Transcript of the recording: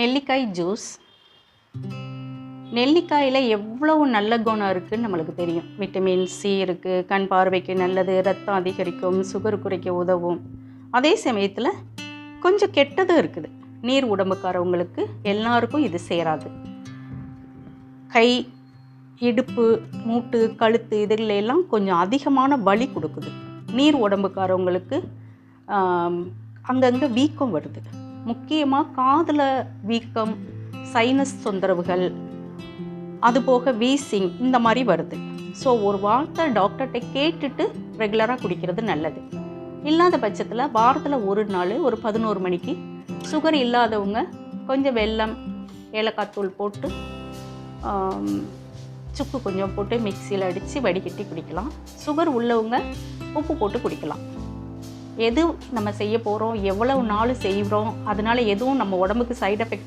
நெல்லிக்காய் ஜூஸ். நெல்லிக்காயில் எவ்வளவு நல்ல குணம் இருக்குதுன்னு நம்மளுக்கு தெரியும். விட்டமின் சி இருக்குது கண் பார்வைக்கு நல்லது ரத்தம் அதிகரிக்கும் சுகர் குறைக்க உதவும். அதே சமயத்தில் கொஞ்சம் கெட்டதும் இருக்குது. நீர் உடம்புக்காரவங்களுக்கு எல்லாருக்கும் இது சேராது. கை இடுப்பு மூட்டு கழுத்து இதுகளெல்லாம் எல்லாம் கொஞ்சம் அதிகமான வலி கொடுக்குது. நீர் உடம்புக்காரவங்களுக்கு அங்கங்கே வீக்கம் வருது. முக்கியமாக காதில் வீக்கம் சைனஸ் தொந்தரவுகள் அதுபோக வீசிங் இந்த மாதிரி வருது. ஸோ ஒரு வார்த்தை டாக்டர்கிட்ட கேட்டுட்டு ரெகுலராக குடிக்கிறது நல்லது. இல்லாத பட்சத்தில் வாரத்தில் ஒரு நாள் ஒரு பதினோரு மணிக்கு சுகர் இல்லாதவங்க கொஞ்சம் வெல்லம் ஏலக்காய் தூள் போட்டு சுக்கு கொஞ்சம் போட்டு மிக்சியில் அடித்து வடிகட்டி குடிக்கலாம். சுகர் உள்ளவங்க உப்பு போட்டு குடிக்கலாம். எது நம்ம செய்ய போகிறோம் எவ்வளவு நாள் செய்கிறோம் அதனால் எதுவும் நம்ம உடம்புக்கு சைட் எஃபெக்ட்